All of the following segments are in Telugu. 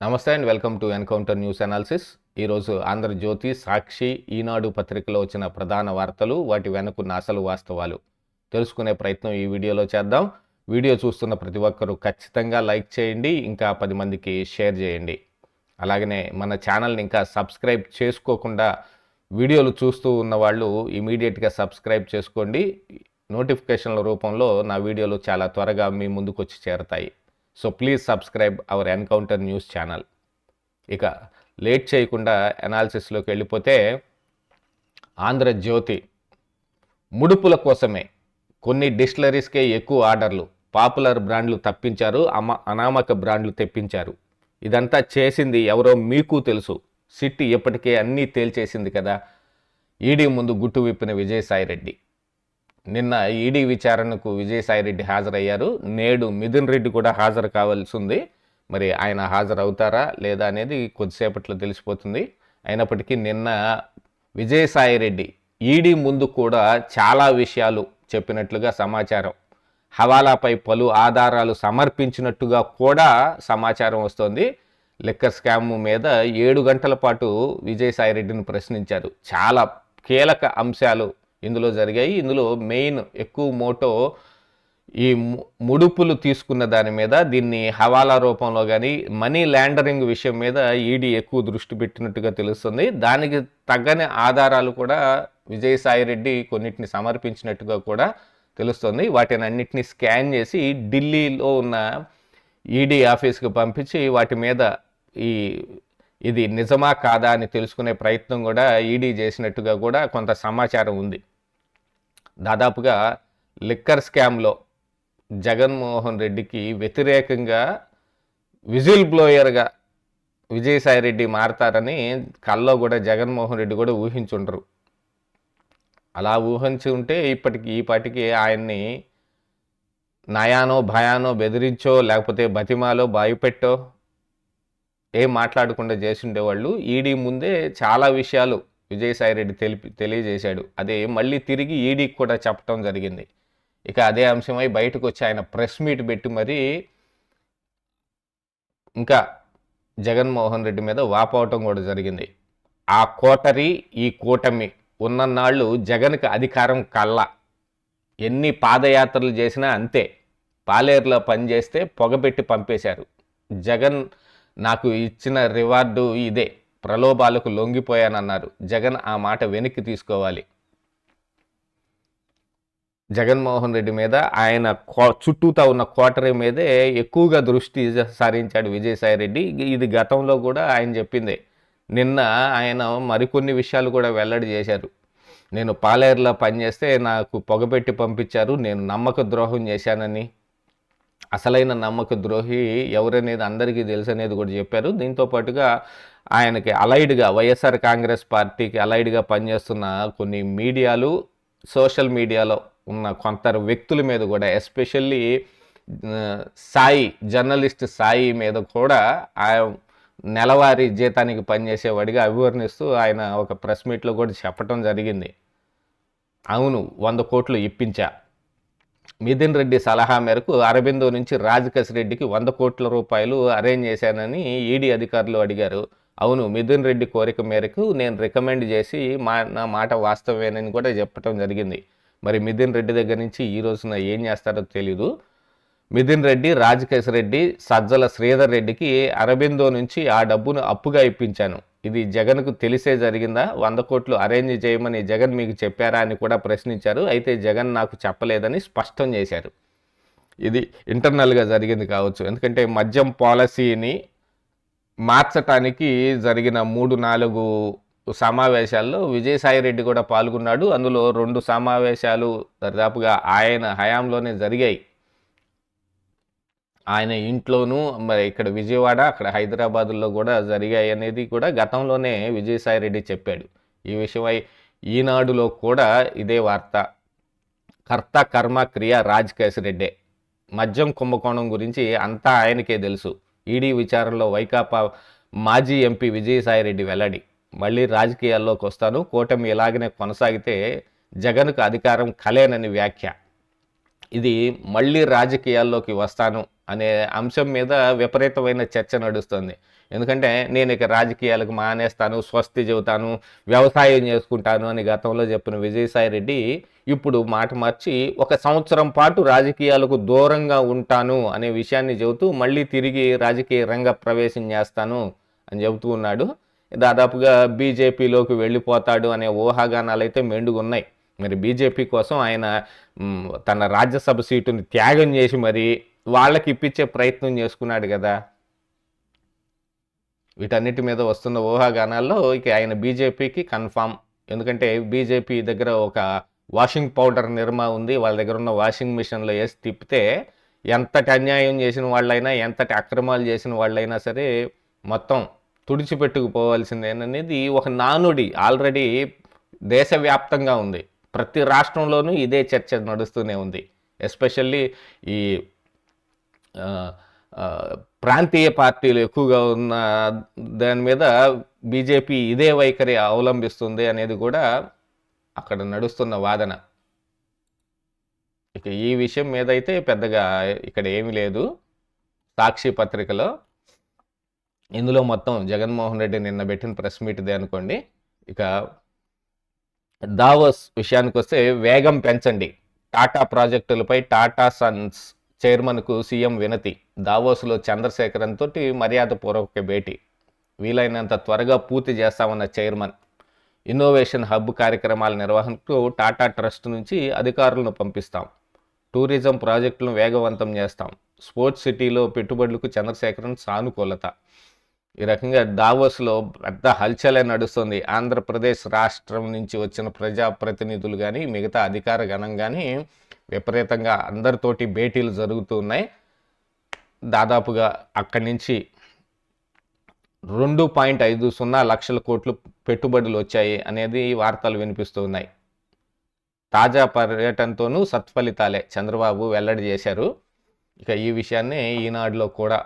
నమస్తే and welcome to encounter news analysis. ఈరోజు ఆంధ్రజ్యోతి సాక్షి ఈనాడు పత్రికలో వచ్చిన ప్రధాన వార్తలు వాటి వెనుకున్న అసలు వాస్తవాలు. తెలుసుకునే ప్రయత్నం ఈ వీడియోలో చేద్దాం. వీడియో చూస్తున్న ప్రతి ఒక్కరూ ఖచ్చితంగా లైక్ చేయండి ఇంకా పది మందికి షేర్ చేయండి. అలాగనే మన ఛానల్ని ఇంకా సబ్స్క్రైబ్ చేసుకోకుండా వీడియోలు చూస్తూ ఉన్న వాళ్ళు ఇమీడియట్గా సబ్స్క్రైబ్ చేసుకోండి. నోటిఫికేషన్ల రూపంలో నా వీడియోలు చాలా త్వరగా మీ ముందుకు వచ్చి చేరతాయి. So please subscribe our encounter news channel ఇక లేట్ చేయకుండా అనాలిసిస్లోకి వెళ్ళిపోతే ఆంధ్రజ్యోతి ముడుపుల కోసమే కొన్ని డిస్టిలరీస్కే ఎక్కువ ఆర్డర్లు పాపులర్ బ్రాండ్లు తప్పించారు అమ అనామక బ్రాండ్లు తెప్పించారు. ఇదంతా చేసింది ఎవరో మీకు తెలుసు. సిట్టి ఇప్పటికే అన్నీ తేల్చేసింది కదా. ఈడీ ముందు గుట్టు విప్పిన విజయసాయిరెడ్డి. నిన్న ఈడీ విచారణకు విజయసాయిరెడ్డి హాజరయ్యారు. నేడు మిథున్ రెడ్డి కూడా హాజరు కావాల్సి ఉంది మరి ఆయన హాజరు అవుతారా లేదా అనేది కొద్దిసేపట్లో తెలిసిపోతుంది. అయినప్పటికీ నిన్న విజయసాయిరెడ్డి ఈడీ ముందు కూడా చాలా విషయాలు చెప్పినట్లుగా సమాచారం. హవాలాపై పలు ఆధారాలు సమర్పించినట్టుగా కూడా సమాచారం వస్తోంది. లిక్కర్ స్కామ్ మీద ఏడు గంటల పాటు విజయసాయిరెడ్డిని ప్రశ్నించారు. చాలా కీలక అంశాలు ఇందులో జరిగాయి. ఇందులో మెయిన్ ఎక్కువ మోటో ఈ ముడుపులు తీసుకున్న దాని మీద దీన్ని హవాలా రూపంలో కానీ మనీ ల్యాండరింగ్ విషయం మీద ఈడీ ఎక్కువ దృష్టి పెట్టినట్టుగా తెలుస్తుంది. దానికి తగ్గని ఆధారాలు కూడా విజయసాయిరెడ్డి కొన్నిటిని సమర్పించినట్టుగా కూడా తెలుస్తుంది. వాటిని అన్నిటిని స్కాన్ చేసి ఢిల్లీలో ఉన్న ఈడీ ఆఫీస్కి పంపించి వాటి మీద ఈ ఇది నిజమా కాదా అని తెలుసుకునే ప్రయత్నం కూడా ఈడీ చేసినట్టుగా కూడా కొంత సమాచారం ఉంది. దాదాపుగా లిక్కర్ స్కామ్లో జగన్మోహన్ రెడ్డికి వ్యతిరేకంగా విజిల్ బ్లోయర్గా విజయసాయి రెడ్డి మారతారని కల్లో కూడా జగన్మోహన్ రెడ్డి కూడా ఊహించుండరు. అలా ఊహించి ఉంటే ఇప్పటికి ఈ పాటికి ఆయన్ని నయానో భయానో బెదిరించో లేకపోతే బతిమాలో భయపెట్టో ఏం మాట్లాడకుండా చేసిండేవాళ్ళు. ఈడీ ముందే చాలా విషయాలు విజయసాయిరెడ్డి తెలిపి తెలియజేశాడు. అదే మళ్ళీ తిరిగి ఈడీకి కూడా చెప్పడం జరిగింది. ఇక అదే అంశమై బయటకు వచ్చి ఆయన ప్రెస్ మీట్ పెట్టి మరీ ఇంకా జగన్మోహన్ రెడ్డి మీద వాపోవటం కూడా జరిగింది. ఆ కోటరి ఈ కూటమి ఉన్ననాళ్ళు జగన్కి అధికారం కళ్ళ ఎన్ని పాదయాత్రలు చేసినా అంతే. పాలేరులో పనిచేస్తే పొగబెట్టి పంపేశారు. జగన్ నాకు ఇచ్చిన రివార్డు ఇదే. ప్రలోభాలకు లొంగిపోయానన్నారు. జగన్ ఆ మాట వెనక్కి తీసుకోవాలి. జగన్మోహన్ రెడ్డి మీద ఆయన చుట్టూతా ఉన్న కోటరీ మీదే ఎక్కువగా దృష్టి సారించాడు విజయసాయి రెడ్డి. ఇది గతంలో కూడా ఆయన చెప్పిందే. నిన్న ఆయన మరికొన్ని విషయాలు కూడా వెల్లడి చేశారు. నేను పాలేరులో పనిచేస్తే నాకు పొగపెట్టి పంపించారు. నేను నమ్మక ద్రోహం చేశానని. అసలైన నమ్మక ద్రోహి ఎవరనేది అందరికీ తెలుసు అనేది కూడా చెప్పారు. దీంతో పాటుగా ఆయనకి అలైడ్గా వైఎస్ఆర్ కాంగ్రెస్ పార్టీకి అలైడ్గా పనిచేస్తున్న కొన్ని మీడియాలు సోషల్ మీడియాలో ఉన్న కొంత వ్యక్తుల మీద కూడా ఎస్పెషల్లీ సాయి జర్నలిస్ట్ సాయి మీద కూడా ఆ నెలవారీ జీతానికి పనిచేసేవాడిగా అభివర్ణిస్తూ ఆయన ఒక ప్రెస్ మీట్లో కూడా చెప్పటం జరిగింది. అవును వంద కోట్లు ఇప్పించా. మిథున్ రెడ్డి సలహా మేరకు అరబిందో నుంచి రాజకేశ్ రెడ్డికి వంద కోట్ల రూపాయలు అరేంజ్ చేశానని ఈడీ అధికారులు అడిగారు. అవును మిథున్ రెడ్డి కోరిక మేరకు నేను రికమెండ్ చేసి మా నా మాట వాస్తవేనని కూడా చెప్పటం జరిగింది. మరి మిథున్ రెడ్డి దగ్గర నుంచి ఈ రోజున ఏం చేస్తారో తెలీదు. మిథున్ రెడ్డి రాజకేశ్ రెడ్డి సజ్జల శ్రీధర్ రెడ్డికి అరబిందో నుంచి ఆ డబ్బును అప్పుగా ఇప్పించాను. ఇది జగన్కు తెలిసే జరిగిందా? వంద కోట్లు అరేంజ్ చేయమని జగన్ మీకు చెప్పారా అని కూడా ప్రశ్నించారు. అయితే జగన్ నాకు చెప్పలేదని స్పష్టం చేశారు. ఇది ఇంటర్నల్గా జరిగింది కావచ్చు. ఎందుకంటే మద్యం పాలసీని మార్చటానికి జరిగిన మూడు నాలుగు సమావేశాల్లో విజయసాయి రెడ్డి కూడా పాల్గొన్నాడు. అందులో రెండు సమావేశాలు దాదాపుగా ఆయన హయాంలోనే జరిగాయి. ఆయన ఇంట్లోనూ మరి ఇక్కడ విజయవాడ అక్కడ హైదరాబాదులో కూడా జరిగాయి అనేది కూడా గతంలోనే విజయసాయి రెడ్డి చెప్పాడు. ఈ విషయమై ఈనాడులో కూడా ఇదే వార్త. కర్త కర్మ క్రియ రాజకేశ్ రెడ్డే. మద్యం కుంభకోణం గురించి అంతా ఆయనకే తెలుసు. ఈడీ విచారణలో వైకాపా మాజీ ఎంపీ విజయసాయిరెడ్డి వెల్లడి. మళ్ళీ రాజకీయాల్లోకి వస్తాను కూటమి ఇలాగనే కొనసాగితే జగన్కు అధికారం కలేనని వ్యాఖ్య. ఇది మళ్ళీ రాజకీయాల్లోకి వస్తాను అనే అంశం మీద విపరీతమైన చర్చ నడుస్తుంది. ఎందుకంటే నేను ఇక రాజకీయాలకు మానేస్తాను స్వస్తి చెబుతాను వ్యవసాయం చేసుకుంటాను అని గతంలో చెప్పిన విజయసాయి రెడ్డి ఇప్పుడు మాట మార్చి ఒక సంవత్సరం పాటు రాజకీయాలకు దూరంగా ఉంటాను అనే విషయాన్ని చెబుతూ మళ్ళీ తిరిగి రాజకీయ రంగ ప్రవేశం చేస్తాను అని చెబుతూ ఉన్నాడు. దాదాపుగా బీజేపీలోకి వెళ్ళిపోతాడు అనే ఊహాగానాలు అయితే మెండుగున్నాయి. మరి బీజేపీ కోసం ఆయన తన రాజ్యసభ సీటుని త్యాగం చేసి మరి వాళ్ళకి ఇప్పించే ప్రయత్నం చేసుకున్నాడు కదా. వీటన్నిటి మీద వస్తున్న ఊహాగానాల్లో ఇక ఆయన బీజేపీకి కన్ఫామ్. ఎందుకంటే బీజేపీ దగ్గర ఒక వాషింగ్ పౌడర్ నిర్మా ఉంది. వాళ్ళ దగ్గర ఉన్న వాషింగ్ మిషన్లో వేసి తిప్పితే ఎంతటి అన్యాయం చేసిన వాళ్ళైనా ఎంతటి అక్రమాలు చేసిన వాళ్ళైనా సరే మొత్తం తుడిచిపెట్టుకుపోవాల్సిందేననేది ఒక నానుడి ఆల్రెడీ దేశవ్యాప్తంగా ఉంది. ప్రతి రాష్ట్రంలోనూ ఇదే చర్చ నడుస్తూనే ఉంది. ఎస్పెషల్లీ ఈ ప్రాంతీయ పార్టీలు ఎక్కువగా ఉన్న దాని మీద బీజేపీ ఇదే వైఖరి అవలంబిస్తుంది అనేది కూడా అక్కడ నడుస్తున్న వాదన. ఇక ఈ విషయం మీద అయితే పెద్దగా ఇక్కడ ఏమీ లేదు. సాక్షి పత్రికలో ఇందులో మొత్తం జగన్మోహన్ రెడ్డి నిన్న పెట్టిన ప్రెస్ మీట్దే అనుకోండి. ఇక దావోస్ విషయానికి వస్తే వేగం పెంచండి. టాటా ప్రాజెక్టులపై టాటా సన్స్ చైర్మన్కు సీఎం వినతి. దావోస్లో చంద్రశేఖరన్ తోటి మర్యాదపూర్వక భేటీ. వీలైనంత త్వరగా పూర్తి చేస్తామన్న చైర్మన్. ఇన్నోవేషన్ హబ్ కార్యక్రమాల నిర్వహణకు టాటా ట్రస్ట్ నుంచి అధికారులను పంపిస్తాం. టూరిజం ప్రాజెక్టులను వేగవంతం చేస్తాం. స్పోర్ట్స్ సిటీలో పెట్టుబడులకు చంద్రశేఖరన్ సానుకూలత. ఈ రకంగా దావోస్లో పెద్ద హల్చలే నడుస్తుంది. ఆంధ్రప్రదేశ్ రాష్ట్రం నుంచి వచ్చిన ప్రజాప్రతినిధులు కానీ మిగతా అధికార గణం కానీ విపరీతంగా అందరితోటి భేటీలు జరుగుతూ ఉన్నాయి. దాదాపుగా అక్కడి నుంచి రెండు పాయింట్ ఐదు సున్నా లక్షల కోట్లు పెట్టుబడులు వచ్చాయి అనేది వార్తలు వినిపిస్తూ ఉన్నాయి. తాజా పర్యటనతోనూ సత్ఫలితాలే చంద్రబాబు వెల్లడి చేశారు. ఇక ఈ విషయాన్ని ఈనాడులో కూడా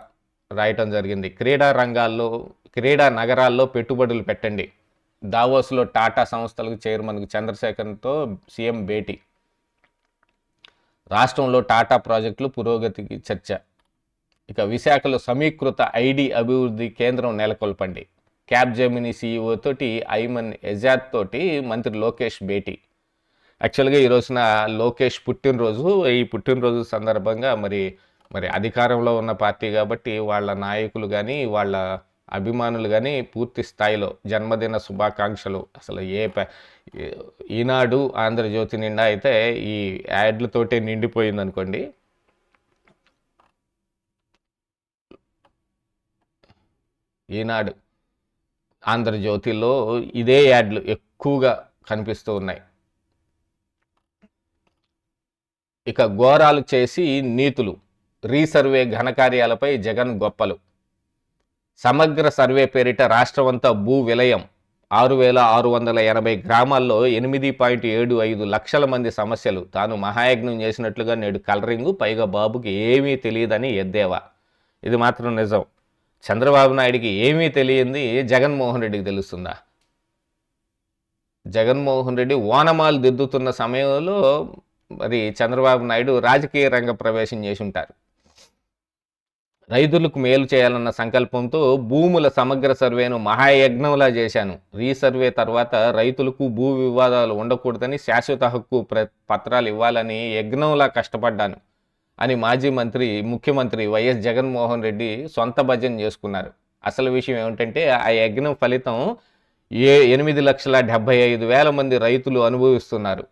రాయటం జరిగింది. క్రీడా రంగాల్లో క్రీడా నగరాల్లో పెట్టుబడులు పెట్టండి. దావోస్లో టాటా సంస్థలకు చైర్మన్కు చంద్రశేఖర్తో సీఎం భేటీ. రాష్ట్రంలో టాటా ప్రాజెక్టులు పురోగతికి చర్చ. ఇక విశాఖలో సమీకృత ఐడి అభివృద్ధి కేంద్రం నెలకొల్పండి. క్యాబ్ జెమినీ సీఈఓ తోటి ఐమన్ ఎజాద్ తోటి మంత్రి లోకేష్ భేటీ. యాక్చువల్గా ఈ రోజున లోకేష్ పుట్టినరోజు. ఈ పుట్టినరోజు సందర్భంగా మరి మరి అధికారంలో ఉన్న పార్టీ కాబట్టి వాళ్ళ నాయకులు కానీ వాళ్ళ అభిమానులు కానీ పూర్తి స్థాయిలో జన్మదిన శుభాకాంక్షలు. అసలు ఏ ప ఈనాడు ఆంధ్రజ్యోతి నిండా అయితే ఈ యాడ్లతోటే నిండిపోయింది అనుకోండి. ఈనాడు ఆంధ్రజ్యోతిలో ఇదే యాడ్లు ఎక్కువగా కనిపిస్తూ ఉన్నాయి. ఇక ఘోరాలు చేసి నీతులు. రీసర్వే ఘనకార్యాలపై జగన్ గొప్పలు. సమగ్ర సర్వే పేరిట రాష్ట్రమంతా భూ విలయం. ఆరు వేల ఆరు వందల ఎనభై గ్రామాల్లో ఎనిమిది పాయింట్ ఏడు ఐదు లక్షల మంది సమస్యలు. తాను మహాయజ్ఞం చేసినట్లుగా నేడు కలరింగు పైగా బాబుకి ఏమీ తెలియదని ఎద్దేవా. ఇది మాత్రం నిజం. చంద్రబాబు నాయుడికి ఏమీ తెలియంది జగన్మోహన్ రెడ్డికి తెలుస్తుందా? జగన్మోహన్ రెడ్డి ఓనమాలు దిద్దుతున్న సమయంలో మరి చంద్రబాబు నాయుడు రాజకీయ రంగ ప్రవేశం చేసి ఉంటారు. రైతులకు మేలు చేయాలన్న సంకల్పంతో భూముల సమగ్ర సర్వేను మహాయజ్ఞంలా చేశాను. రీసర్వే తర్వాత రైతులకు భూ వివాదాలు ఉండకూడదని శాశ్వత హక్కు పత్రాలు ఇవ్వాలని యజ్ఞంలా కష్టపడ్డాను అని మాజీ మంత్రి ముఖ్యమంత్రి వైఎస్ జగన్మోహన్ రెడ్డి సొంత భజన చేసుకున్నారు. అసలు విషయం ఏమిటంటే ఆ యజ్ఞం ఫలితం ఏ ఎనిమిది లక్షల డెబ్బై ఐదు వేల మంది రైతులు అనుభవిస్తున్నారు.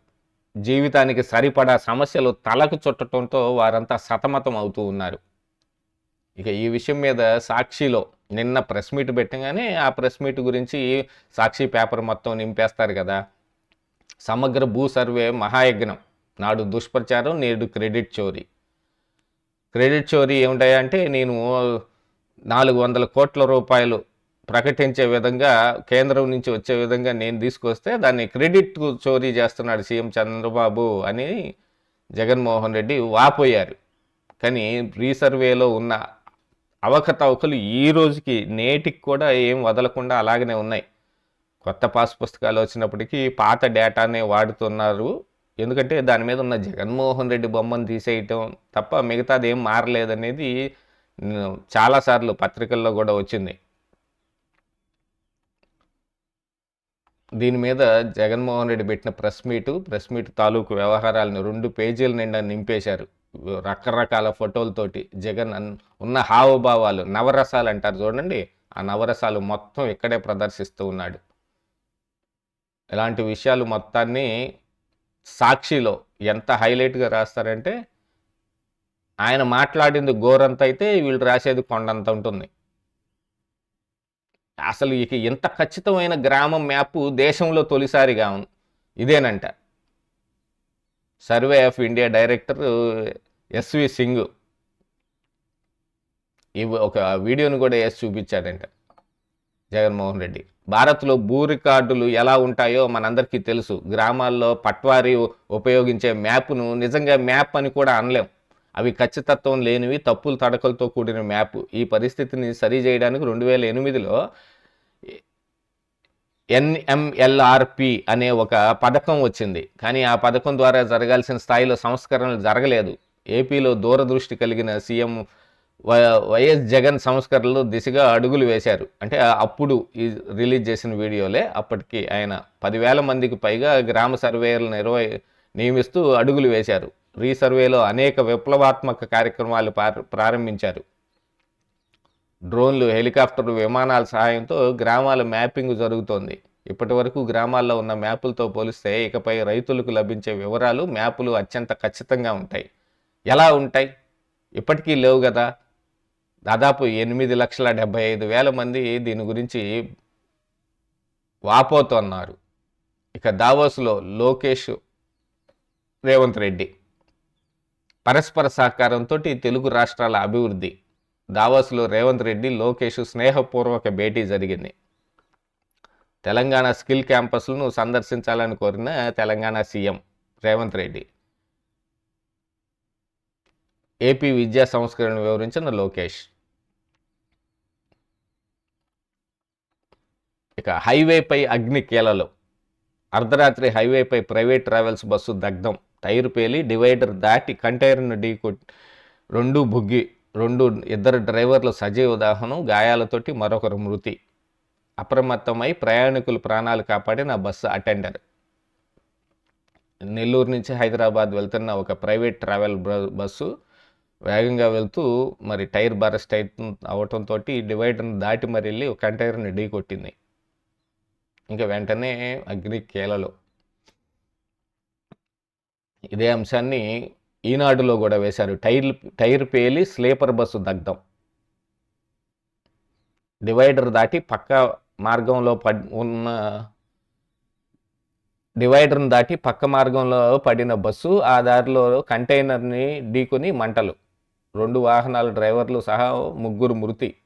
జీవితానికి సరిపడా సమస్యలు తలకు చుట్టడంతో వారంతా సతమతం అవుతూ ఉన్నారు. ఇక ఈ విషయం మీద సాక్షిలో నిన్న ప్రెస్ మీట్ పెట్టగానే ఆ ప్రెస్ మీట్ గురించి సాక్షి పేపర్ మొత్తం నింపేస్తారు కదా. సమగ్ర భూ సర్వే మహాయజ్ఞం. నాడు దుష్ప్రచారం నేడు క్రెడిట్ చోరీ. క్రెడిట్ చోరీ ఏమిటాయంటే నేను నాలుగు వందల కోట్ల రూపాయలు ప్రకటించే విధంగా కేంద్రం నుంచి వచ్చే విధంగా నేను తీసుకొస్తే దాన్ని క్రెడిట్ చోరీ చేస్తున్నాడు సీఎం చంద్రబాబు అని జగన్మోహన్ రెడ్డి వాపోయారు. కానీ రీసర్వేలో ఉన్న అవకతవకలు ఈ రోజుకి నేటికి కూడా ఏం వదలకుండా అలాగనే ఉన్నాయి. కొత్త పాస్ పుస్తకాలు వచ్చినప్పటికీ పాత డేటానే వాడుతున్నారు. ఎందుకంటే దాని మీద ఉన్న జగన్మోహన్ రెడ్డి బొమ్మను తీసేయటం తప్ప మిగతాది ఏం మారలేదనేది చాలాసార్లు పత్రికల్లో కూడా వచ్చింది. దీని మీద జగన్మోహన్ రెడ్డి పెట్టిన ప్రెస్ మీటు ప్రెస్ మీట్ తాలూకు వ్యవహారాలను రెండు పేజీల నిండా నింపేశారు. రకరకాల ఫోటోలతోటి జగన్ ఉన్న హావభావాలు నవరసాలు అంటారు చూడండి ఆ నవరసాలు మొత్తం ఇక్కడే ప్రదర్శిస్తూ ఉన్నాడు. ఇలాంటి విషయాలు మొత్తాన్ని సాక్షిలో ఎంత హైలైట్గా రాస్తారంటే ఆయన మాట్లాడింది గోరంత అయితే వీళ్ళు రాసేది కొండంత ఉంటుంది. అసలు ఇక ఇంత ఖచ్చితమైన గ్రామం మ్యాప్ దేశంలో తొలిసారిగా ఉంది ఇదేనంట. Survey of India director SV Singh. ఇవి ఒక వీడియోని కూడా వేసి చూపించాడంట జగన్మోహన్ రెడ్డి. భారత్లో భూ రికార్డులు ఎలా ఉంటాయో మనందరికీ తెలుసు. గ్రామాల్లో పట్వారీ ఉపయోగించే మ్యాప్ను నిజంగా మ్యాప్ అని కూడా అనలేం. అవి ఖచ్చితత్వం లేనివి తప్పులు తడకలతో కూడిన మ్యాప్. ఈ పరిస్థితిని సరి చేయడానికి రెండు వేల ఎనిమిదిలో ఎన్ఎంఎల్ఆర్పి అనే ఒక పథకం వచ్చింది. కానీ ఆ పథకం ద్వారా జరగాల్సిన స్థాయిలో సంస్కరణలు జరగలేదు. ఏపీలో దూరదృష్టి కలిగిన సీఎం వై- వైఎస్ జగన్ సంస్కరణలు దిశగా అడుగులు వేశారు. అంటే అప్పుడు ఈ రిలీజ్ చేసిన వీడియోలే అప్పటికి ఆయన పదివేల మందికి పైగా గ్రామ సర్వేలు నిర్వ నియమిస్తూ అడుగులు వేశారు. రీసర్వేలో అనేక విప్లవాత్మక కార్యక్రమాలు ప్రారంభించారు. డ్రోన్లు హెలికాప్టర్లు విమానాల సహాయంతో గ్రామాల మ్యాపింగ్ జరుగుతోంది. ఇప్పటి వరకు గ్రామాల్లో ఉన్న మ్యాపులతో పోలిస్తే ఇకపై రైతులకు లభించే వివరాలు మ్యాపులు అత్యంత ఖచ్చితంగా ఉంటాయి. ఎలా ఉంటాయి? ఇప్పటికీ లేవు కదా. దాదాపు ఎనిమిది లక్షల డెబ్బై ఐదు వేల మంది దీని గురించి వాపోతున్నారు. ఇక దావోస్లో లోకేష్ రేవంత్ రెడ్డి. పరస్పర సహకారంతో తెలుగు రాష్ట్రాల అభివృద్ధి. దావాసులో రేవంత్ రెడ్డి లోకేష్ స్నేహపూర్వక భేటీ జరిగింది. తెలంగాణ స్కిల్ క్యాంపస్లను సందర్శించాలని కోరిన తెలంగాణ సీఎం రేవంత్ రెడ్డి. ఏపీ విద్యా సంస్కరణ వివరించిన లోకేష్. ఇక హైవేపై అగ్ని కీలలు. అర్ధరాత్రి హైవేపై ప్రైవేట్ ట్రావెల్స్ బస్సు దగ్ధం. టైరు పేలి డివైడర్ దాటి కంటైనర్ను ఢీ రెండు బుగ్గి రెండు ఇద్దరు డ్రైవర్ల సజీవ దాహనం గాయాలతోటి మరొకరు మృతి. అప్రమత్తమై ప్రయాణికులు ప్రాణాలు కాపాడిన బస్సు అటెండర్. నెల్లూరు నుంచి హైదరాబాద్ వెళ్తున్న ఒక ప్రైవేట్ ట్రావెల్ బ- బస్సు వేగంగా వెళ్తూ మరి టైర్ బరస్ట్ అవటంతో డివైడర్ని దాటి మరి వెళ్ళి ఒక కంటైనర్ని ఢీ కొట్టింది ఇంకా వెంటనే అగ్ని కేలలో. ఇదే అంశాన్ని ఈనాడులో కూడా వేశారు. టైర్ టైర్ పేలి స్లీపర్ బస్సు దగ్ధం. డివైడర్ దాటి పక్క మార్గంలో పడ్ ఉన్న డివైడర్ను దాటి పక్క మార్గంలో పడిన బస్సు ఆ దారిలో కంటైనర్ని ఢీకొని మంటలు. రెండు వాహనాల డ్రైవర్లు సహా ముగ్గురు మృతి.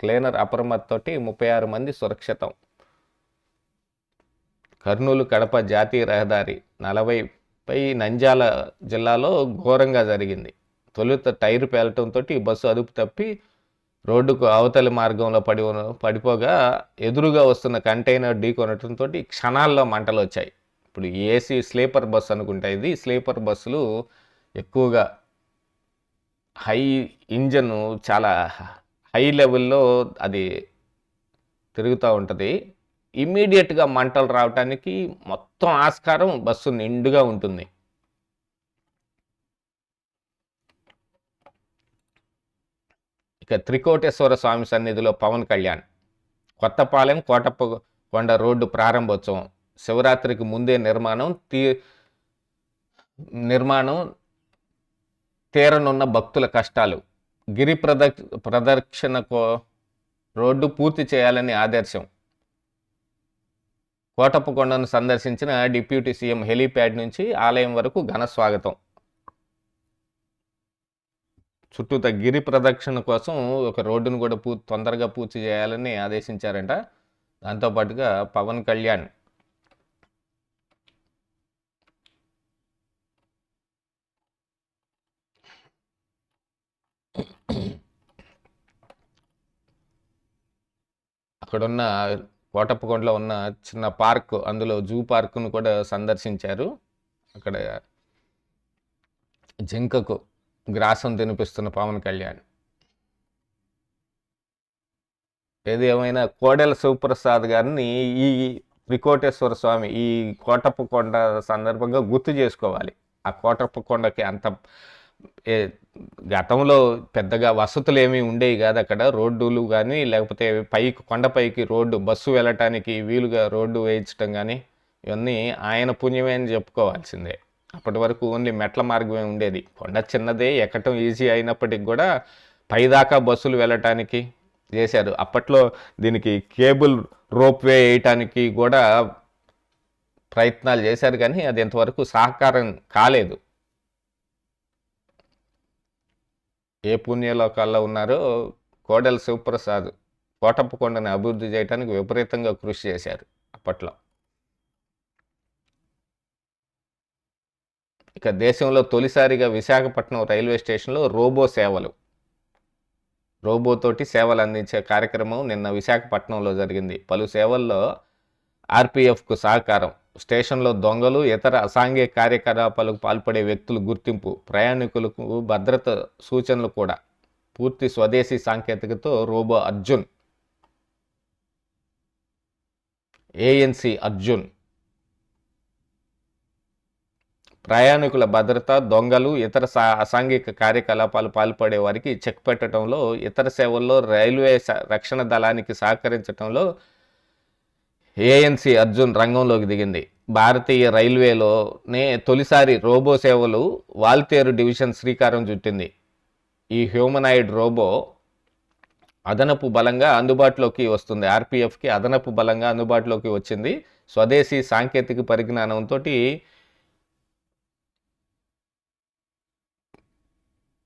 క్లీనర్ అప్రమత్తతోటి ముప్పై ఆరు మంది సురక్షితం. కర్నూలు కడప జాతీయ రహదారి నలభై పై నంద్యాల జిల్లాలో ఘోరంగా జరిగింది. తొలుత టైర్ పేలటంతో బస్సు అదుపు తప్పి రోడ్డుకు అవతలి మార్గంలో పడి పడిపోగా ఎదురుగా వస్తున్న కంటైనర్ ఢీ కొనటంతో క్షణాల్లో మంటలు వచ్చాయి ఇప్పుడు ఏసీ స్లీపర్ బస్సు అనుకుంటా ఇది. స్లీపర్ బస్సులు ఎక్కువగా హై ఇంజన్ చాలా హై లెవెల్లో అది తిరుగుతూ ఉంటుంది. ఇమ్మీడియట్గా మంటలు రావటానికి మొత్తం ఆస్కారం బస్సు నిండుగా ఉంటుంది. ఇక త్రికోటేశ్వర స్వామి సన్నిధిలో పవన్ కళ్యాణ్. కొత్తపాలెం కోటప్ప కొండ రోడ్డు ప్రారంభోత్సవం. శివరాత్రికి ముందే నిర్మాణం తీ నిర్మాణం తీరనున్న భక్తుల కష్టాలు. గిరి ప్రదక్ష ప్రదక్షిణ కో రోడ్డు పూర్తి చేయాలని ఆదర్శం కోటప్పకొండను సందర్శించిన డిప్యూటీ సీఎం హెలీప్యాడ్ నుంచి ఆలయం వరకు ఘన స్వాగతం. చుట్టూత గిరి ప్రదక్షిణ కోసం ఒక రోడ్డును కూడా పూ తొందరగా పూర్తి చేయాలని ఆదేశించారంట. దాంతోపాటుగా పవన్ కళ్యాణ్. అక్కడున్న కోటప్పకొండలో ఉన్న చిన్న పార్క్ అందులో జూ పార్కును కూడా సందర్శించారు. అక్కడ జింకకు గ్రాసం తినిపిస్తున్న పవన్ కళ్యాణ్. ఏది ఏమైనా కోడెల శివప్రసాద్ గారిని ఈ త్రికోటేశ్వర స్వామి ఈ కోటప్ప కొండ సందర్భంగా గుర్తు చేసుకోవాలి. ఆ కోటప్ప కొండకి అంత గతంలో పెద్దగా వసతులు ఏమీ ఉండేవి కాదు అక్కడ. రోడ్డులు కానీ లేకపోతే పైకి కొండపైకి రోడ్డు బస్సు వెళ్ళటానికి వీలుగా రోడ్డు వేయించడం కానీ ఇవన్నీ ఆయన పుణ్యమే అని చెప్పుకోవాల్సిందే. అప్పటి వరకు ఓన్లీ మెట్ల మార్గమే ఉండేది. కొండ చిన్నదే ఎక్కటం ఈజీ అయినప్పటికి కూడా పైదాకా బస్సులు వెళ్ళటానికి చేశారు. అప్పట్లో దీనికి కేబుల్ రోప్వే వేయటానికి కూడా ప్రయత్నాలు చేశారు కానీ అది ఇంతవరకు సహకారం కాలేదు. ఏ పుణ్యలోకాల్లో ఉన్నారో కోడెల శివప్రసాద్ కోటప్పకొండని అభివృద్ధి చేయడానికి విపరీతంగా కృషి చేశారు అప్పట్లో. ఇక దేశంలో తొలిసారిగా విశాఖపట్నం రైల్వే స్టేషన్లో రోబో సేవలు. రోబోతోటి సేవలు అందించే కార్యక్రమం నిన్న విశాఖపట్నంలో జరిగింది. పలు సేవల్లో ఆర్పిఎఫ్కు సహకారం. స్టేషన్లో దొంగలు ఇతర అసాంఘిక కార్యకలాపాలకు పాల్పడే వ్యక్తుల గుర్తింపు ప్రయాణికులకు భద్రత సూచనలు కూడా. పూర్తి స్వదేశీ సాంకేతికతో రోబో అర్జున్. ఏఎన్సి అర్జున్. ప్రయాణికుల భద్రత దొంగలు ఇతర సా అసాంఘిక కార్యకలాపాలు పాల్పడే వారికి చెక్ పెట్టడంలో ఇతర సేవల్లో రైల్వే రక్షణ దళానికి సహకరించడంలో ఏఎన్సి అర్జున్ రంగంలోకి దిగింది. భారతీయ రైల్వేలోనే తొలిసారి రోబో సేవలు వాల్తేరు డివిజన్ శ్రీకారం చుట్టింది. ఈ హ్యూమనాయిడ్ రోబో అదనపు బలంగా అందుబాటులోకి వస్తుంది. ఆర్పిఎఫ్కి అదనపు బలంగా అందుబాటులోకి వచ్చింది. స్వదేశీ సాంకేతిక పరిజ్ఞానంతో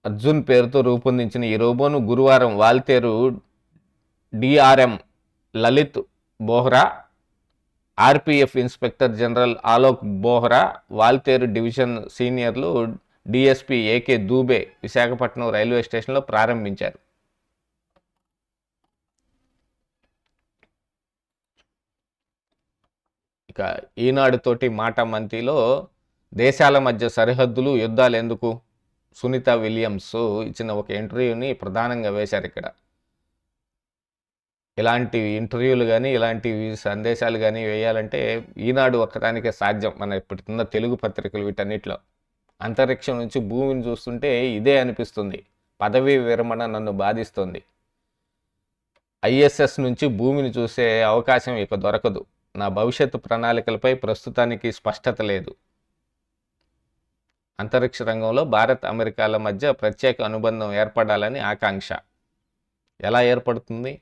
అర్జున్ పేరుతో రూపొందించిన ఈ రోబోను గురువారం Waltair DRM Lalit Bohra RPF inspector general Alok Bohra Waltair division సీనియర్లు DSP AK Dubey Visakhapatnam railway స్టేషన్లో ప్రారంభించారు. ఇక ఈనాడుతోటి మాట మంతిలో దేశాల మధ్య సరిహద్దులు యుద్ధాలు ఎందుకు? సునీత విలియమ్స్ ఇచ్చిన ఒక ఇంటర్వ్యూని ప్రధానంగా వేశారు ఇక్కడ. ఇలాంటి ఇంటర్వ్యూలు కానీ ఇలాంటి సందేశాలు కానీ వేయాలంటే ఈనాడు ఒక్కదానికే సాధ్యం. మన ఇప్పుడున్న తెలుగు పత్రికలు వీటన్నిటిలో. అంతరిక్షం నుంచి భూమిని చూస్తుంటే ఇదే అనిపిస్తుంది. పదవీ విరమణ నన్ను బాధిస్తుంది. ఐఎస్ఎస్ నుంచి భూమిని చూసే అవకాశం ఇక దొరకదు. నా భవిష్యత్తు ప్రణాళికలపై ప్రస్తుతానికి స్పష్టత లేదు. అంతరిక్ష రంగంలో భారత్ అమెరికాల మధ్య ప్రత్యేక అనుబంధం ఏర్పడాలని ఆకాంక్ష. ఎలా ఏర్పడుతుంది?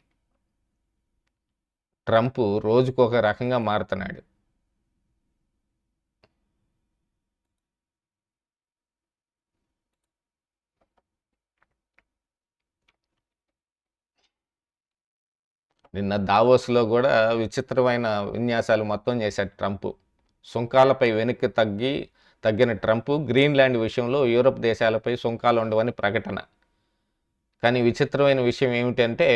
ట్రంప్ రోజుకొక రకంగా మారుతున్నాడు. నిన్న దావోస్లో కూడా విచిత్రమైన విన్యాసాలు మొత్తం చేశాడు ట్రంప్. సుంకాలపై వెనక్కి తగ్గి తగ్గిన ట్రంప్ గ్రీన్లాండ్ విషయంలో యూరప్ దేశాలపై సుంకాలు ఉండవని ప్రకటన. కానీ విచిత్రమైన విషయం ఏమిటంటే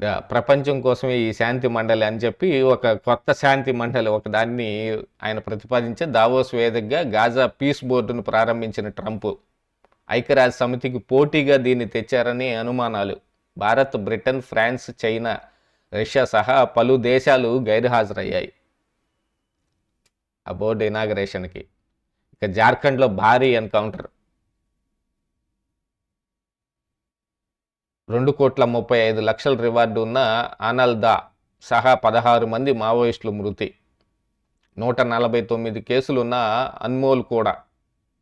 ప్రపంచం కోసమే ఈ శాంతి మండలి అని చెప్పి ఒక కొత్త శాంతి మండలి ఒక దాన్ని ఆయన ప్రతిపాదించి దావోస్ వేదికగా గాజా పీస్ బోర్డును ప్రారంభించిన ట్రంప్. ఐక్యరాజ్య సమితికి పోటీగా దీన్ని తెచ్చారని అనుమానాలు. Bharat Britain France China Russia సహా పలు దేశాలు గైర్హాజరయ్యాయి. ఆ బోర్డు ఇనాగరేషన్కి. ఇక జార్ఖండ్లో భారీ ఎన్కౌంటర్. రెండు కోట్ల ముప్పై ఐదు లక్షల రివార్డు ఉన్న ఆనల్దా సహా పదహారు మంది మావోయిస్టులు మృతి. నూట నలభై తొమ్మిది కేసులున్న అన్మోల్ కూడా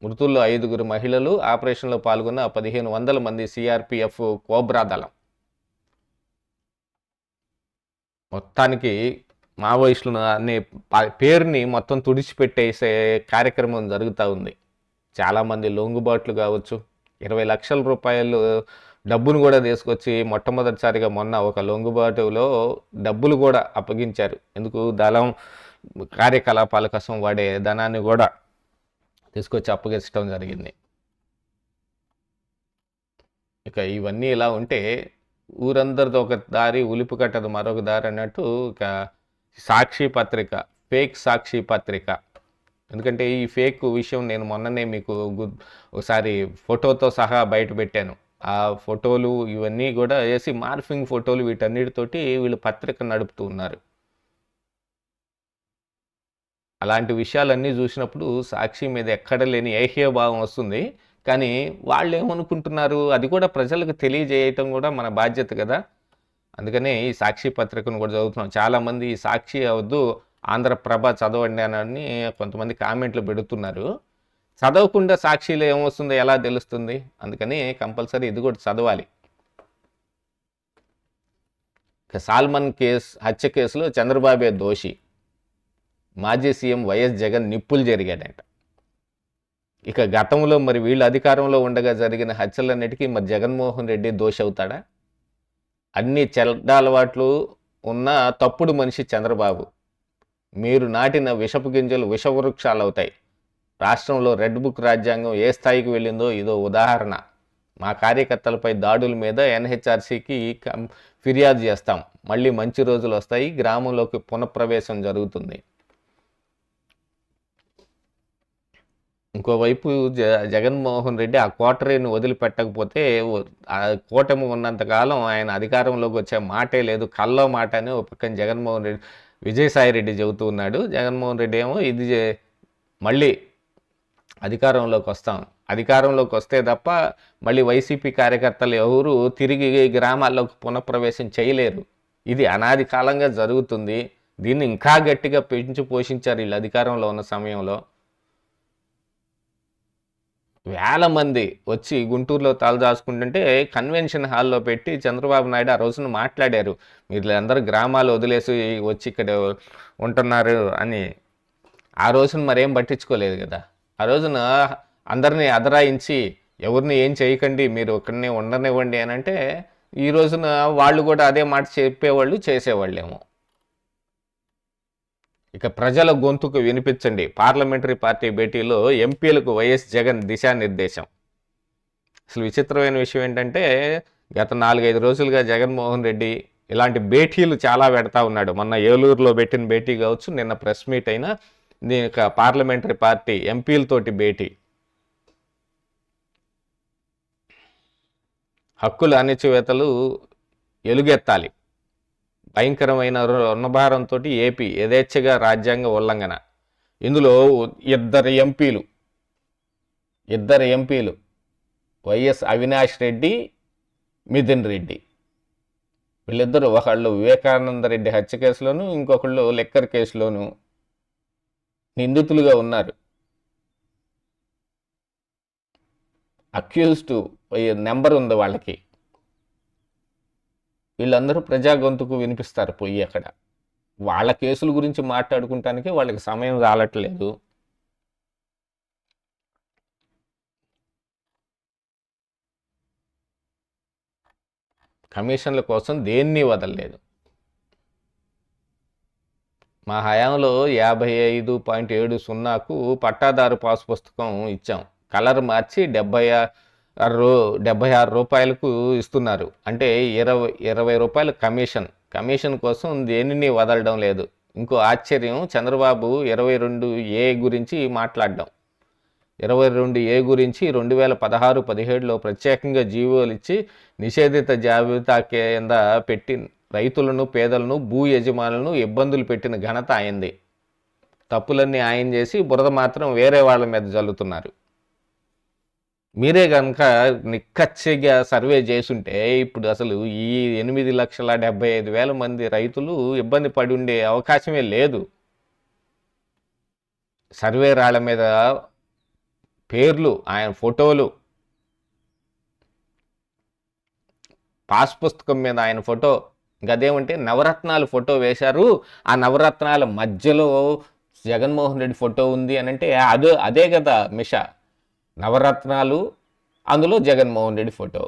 మృతుల్లో ఐదుగురు మహిళలు. ఆపరేషన్లో పాల్గొన్న పదిహేను వందల మంది సిఆర్పిఎఫ్ కోబ్రా దళం. మొత్తానికి మావోయిస్టులు అనే పేరుని మొత్తం తుడిచిపెట్టేసే కార్యక్రమం జరుగుతూ ఉంది. చాలామంది లొంగుబాట్లు కావచ్చు. ఇరవై లక్షల రూపాయలు డబ్బును కూడా తీసుకొచ్చి మొట్టమొదటిసారిగా మొన్న ఒక లొంగుబాటులో డబ్బులు కూడా అప్పగించారు. ఎందుకు? దళం కార్యకలాపాల కోసం వాడే ధనాన్ని కూడా తీసుకొచ్చి అప్పగించడం జరిగింది. ఇక ఇవన్నీ ఇలా ఉంటే ఊరందరితో ఒక దారి ఉలిపు కట్టదు మరొక దారి అన్నట్టు ఇక సాక్షి పత్రిక ఫేక్ సాక్షి పత్రిక. ఎందుకంటే ఈ ఫేక్ విషయం నేను మొన్ననే మీకు ఒకసారి ఫోటోతో సహా బయట పెట్టాను. ఆ ఫోటోలు ఇవన్నీ కూడా వేసి మార్ఫింగ్ ఫోటోలు వీటన్నిటితోటి వీళ్ళు పత్రిక నడుపుతూ ఉన్నారు. అలాంటి విషయాలన్నీ చూసినప్పుడు సాక్షి మీద ఎక్కడ లేని ఏహ్య భావం వస్తుంది. కానీ వాళ్ళు ఏమనుకుంటున్నారు అది కూడా ప్రజలకు తెలియజేయటం కూడా మన బాధ్యత కదా. అందుకనే ఈ సాక్షి పత్రికను కూడా చదువుతున్నాం. చాలామంది ఈ సాక్షి అవద్దు ఆంధ్రప్రభ చదవండి అని కొంతమంది కామెంట్లు పెడుతున్నారు. చదవకుండా సాక్షిలో ఏమొస్తుందో ఎలా తెలుస్తుంది? అందుకని కంపల్సరీ ఇది కూడా చదవాలి. ఇక సాల్మన్ కేస్ హత్య కేసులో చంద్రబాబే దోషి. మాజీ సీఎం వైఎస్ జగన్ నిప్పులు జరిగాడంట. ఇక గతంలో మరి వీళ్ళు అధికారంలో ఉండగా జరిగిన హత్యలన్నిటికీ మరి జగన్మోహన్ రెడ్డి దోషి అవుతాడా? అన్ని చెడ్డ అలవాట్లు ఉన్న తప్పుడు మనిషి చంద్రబాబు. మీరు నాటిన విషపు గింజలు విషవృక్షాలు అవుతాయి రాష్ట్రంలో రెడ్ బుక్ రాజ్యాంగం ఏ స్థాయికి వెళ్ళిందో ఇదో ఉదాహరణ. మా కార్యకర్తలపై దాడుల మీద ఎన్హెచ్ఆర్సీకి కం- ఫిర్యాదు చేస్తాం. మళ్ళీ మంచి రోజులు వస్తాయి. గ్రామంలోకి పునఃప్రవేశం జరుగుతుంది. ఇంకోవైపు జ జగన్మోహన్ రెడ్డి ఆ కోటరీని వదిలిపెట్టకపోతే కూటమి ఉన్నంతకాలం ఆయన అధికారంలోకి వచ్చే మాటే లేదు. కల్లో మాట అని ఒక పక్కన జగన్మోహన్ రెడ్డి విజయసాయి రెడ్డి చెబుతూ ఉన్నాడు. జగన్మోహన్ రెడ్డి ఏమో ఇది మళ్ళీ అధికారంలోకి వస్తాం. అధికారంలోకి వస్తే తప్ప మళ్ళీ వైసీపీ కార్యకర్తలు ఎవరు తిరిగి గ్రామాల్లోకి పునఃప్రవేశం చేయలేరు. ఇది అనాది కాలంగా జరుగుతుంది. దీన్ని ఇంకా గట్టిగా పెంచి పోషించారు వీళ్ళు అధికారంలో ఉన్న సమయంలో. వేల మంది వచ్చి గుంటూరులో తలదాచుకుంటుంటే కన్వెన్షన్ హాల్లో పెట్టి చంద్రబాబు నాయుడు ఆ రోజున మాట్లాడారు. మీరు అందరూ గ్రామాలు వదిలేసి వచ్చి ఇక్కడ ఉంటున్నారు అని. ఆ రోజున మరేం పట్టించుకోలేదు కదా. ఆ రోజున అందరినీ అదరాయించి ఎవరిని ఏం చేయకండి మీరు ఒక్కడనే ఉండనివ్వండి అని అంటే ఈ రోజున వాళ్ళు కూడా అదే మాట చెప్పేవాళ్ళు చేసేవాళ్ళేమో. ఇక ప్రజల గొంతుకు వినిపించండి. పార్లమెంటరీ పార్టీ భేటీలో ఎంపీలకు వైఎస్ జగన్ దిశానిర్దేశం. అసలు విచిత్రమైన విషయం ఏంటంటే గత నాలుగైదు రోజులుగా జగన్మోహన్ రెడ్డి ఇలాంటి భేటీలు చాలా పెడతా ఉన్నాడు. మొన్న ఏలూరులో పెట్టిన భేటీ కావచ్చు నిన్న ప్రెస్ మీట్ అయినా దీని యొక్క పార్లమెంటరీ పార్టీ ఎంపీలతోటి భేటీ. హక్కుల అణిచివేతలు ఎలుగెత్తాలి. భయంకరమైన రుణభారంతో ఏపీ యథేచ్ఛగా రాజ్యాంగ ఉల్లంఘన. ఇందులో ఇద్దరు ఎంపీలు ఇద్దరు ఎంపీలు వైఎస్ అవినాష్ రెడ్డి మిథున్ రెడ్డి. వీళ్ళిద్దరూ ఒకళ్ళు వివేకానంద రెడ్డి హత్య కేసులోను ఇంకొకళ్ళు లెక్కర్ కేసులోను నిందితులుగా ఉన్నారు. అక్యూజ్డ్ నెంబర్ ఉంది వాళ్ళకి. వీళ్ళందరూ ప్రజా గొంతుకు వినిపిస్తారు పోయి అక్కడ. వాళ్ళ కేసుల గురించి మాట్లాడుకుంటానికి వాళ్ళకి సమయం రాలట్లేదు. కమిషన్ల కోసం దేన్ని వదలలేదు. మా హయాంలో యాభై ఐదు పాయింట్ ఏడు సున్నాకు పట్టాదారు పాస్ పుస్తకం ఇచ్చాం. కలర్ మార్చి డెబ్బై ఆరు డెబ్బై ఆరు రూపాయలకు ఇస్తున్నారు. అంటే ఇరవై ఇరవై రూపాయల కమిషన్. కమిషన్ కోసం దేనిని వదలడం లేదు. ఇంకో ఆశ్చర్యం చంద్రబాబు ఇరవై రెండు ఏ గురించి మాట్లాడడం. ఇరవై రెండు ఏ గురించి రెండు వేల పదహారు పదిహేడులో ప్రత్యేకంగా జీవోలు ఇచ్చి నిషేధిత జాబితా కింద పెట్టి రైతులను పేదలను భూ యజమానులను ఇబ్బందులు పెట్టిన ఘనత ఆయనది. తప్పులన్నీ ఆయన చేసి బురద మాత్రం వేరే వాళ్ళ మీద జల్లుతున్నారు. మీరే కనుక నిక్కచ్చిగా సర్వే చేసుంటే ఇప్పుడు అసలు ఈ ఎనిమిది లక్షల డెబ్బై ఐదు వేల మంది రైతులు ఇబ్బంది పడి ఉండే అవకాశమే లేదు. సర్వే రాళ్ళ మీద పేర్లు ఆయన ఫోటోలు పాస్ పుస్తకం మీద ఆయన ఫోటో అదేమంటే నవరత్నాలు ఫోటో వేశారు. ఆ నవరత్నాల మధ్యలో జగన్మోహన్ రెడ్డి ఫోటో ఉంది అని అంటే అదే అదే కదా మిష. నవరత్నాలు అందులో జగన్మోహన్ రెడ్డి ఫోటో.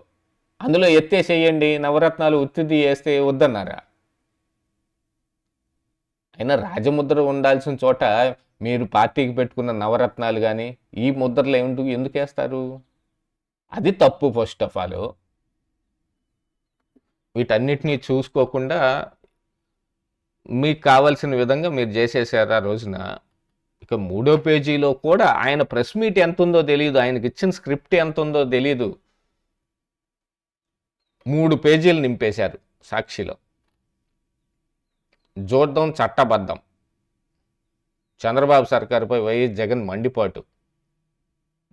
అందులో ఎత్తేసేయండి నవరత్నాలు ఉత్తిది వేస్తే వద్దన్నారా? అయినా రాజముద్ర ఉండాల్సిన చోట మీరు పార్టీకి పెట్టుకున్న నవరత్నాలు కానీ ఈ ముద్రలు ఏమిటి ఎందుకు వేస్తారు? అది తప్పు ఫస్ట్ ఆఫ్ ఆల్ వీటన్నిటినీ చూసుకోకుండా మీకు కావాల్సిన విధంగా మీరు చేసేసారు ఆ రోజున. ఇక మూడో పేజీలో కూడా ఆయన ప్రెస్ మీట్ ఎంత ఉందో తెలియదు ఆయనకి ఇచ్చిన స్క్రిప్ట్ ఎంత ఉందో తెలియదు మూడు పేజీలు నింపేశారు సాక్షిలో. జోర్దం చట్టబద్ధం. చంద్రబాబు సర్కారుపై వైఎస్ జగన్ మండిపాటు.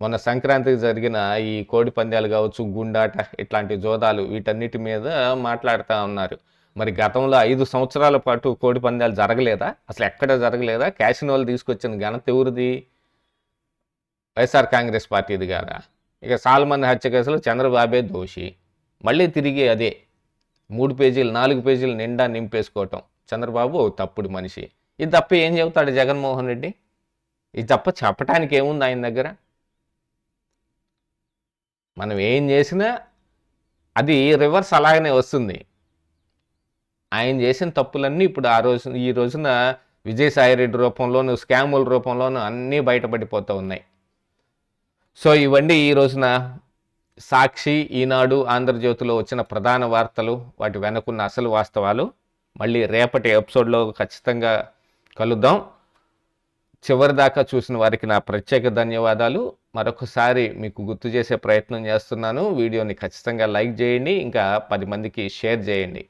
మొన్న సంక్రాంతికి జరిగిన ఈ కోడి పందాలు కావచ్చు గుండాట ఇట్లాంటి జోదాలు వీటన్నిటి మీద మాట్లాడుతూ ఉన్నారు. మరి గతంలో ఐదు సంవత్సరాల పాటు కోడి పందాలు జరగలేదా? అసలు ఎక్కడ జరగలేదా? క్యాసినోలు తీసుకొచ్చిన ఘనత ఎవరిది? వైఎస్ఆర్ కాంగ్రెస్ పార్టీది కాదా? ఇక సాల్మన్ హత్య కేసులో చంద్రబాబే దోషి. మళ్ళీ తిరిగి అదే మూడు పేజీలు నాలుగు పేజీలు నిండా నింపేసుకోవటం. చంద్రబాబు తప్పుడు మనిషి. ఇది తప్ప ఏం చెబుతాడు జగన్మోహన్ రెడ్డి? ఇది తప్ప చెప్పటానికి ఏముంది ఆయన దగ్గర? మనం ఏం చేసినా అది రివర్స్ అలాగనే వస్తుంది. ఆయన చేసిన తప్పులన్నీ ఇప్పుడు ఆ రోజు ఈ రోజున విజయసాయిరెడ్డి రూపంలోను స్కాముల రూపంలోను అన్నీ బయటపడిపోతూ ఉన్నాయి. సో ఇవన్నీ ఈ రోజున సాక్షి ఈనాడు ఆంధ్రజ్యోతిలో వచ్చిన ప్రధాన వార్తలు వాటి వెనకున్న అసలు వాస్తవాలు మళ్ళీ రేపటి ఎపిసోడ్లో ఖచ్చితంగా కలుద్దాం. చివరి దాకా చూసిన వారికి నా ప్రత్యేక ధన్యవాదాలు. మరొకసారి మీకు గుర్తు చేసే ప్రయత్నం చేస్తున్నాను. వీడియోని ఖచ్చితంగా లైక్ చేయండి. ఇంకా పది మందికి షేర్ చేయండి.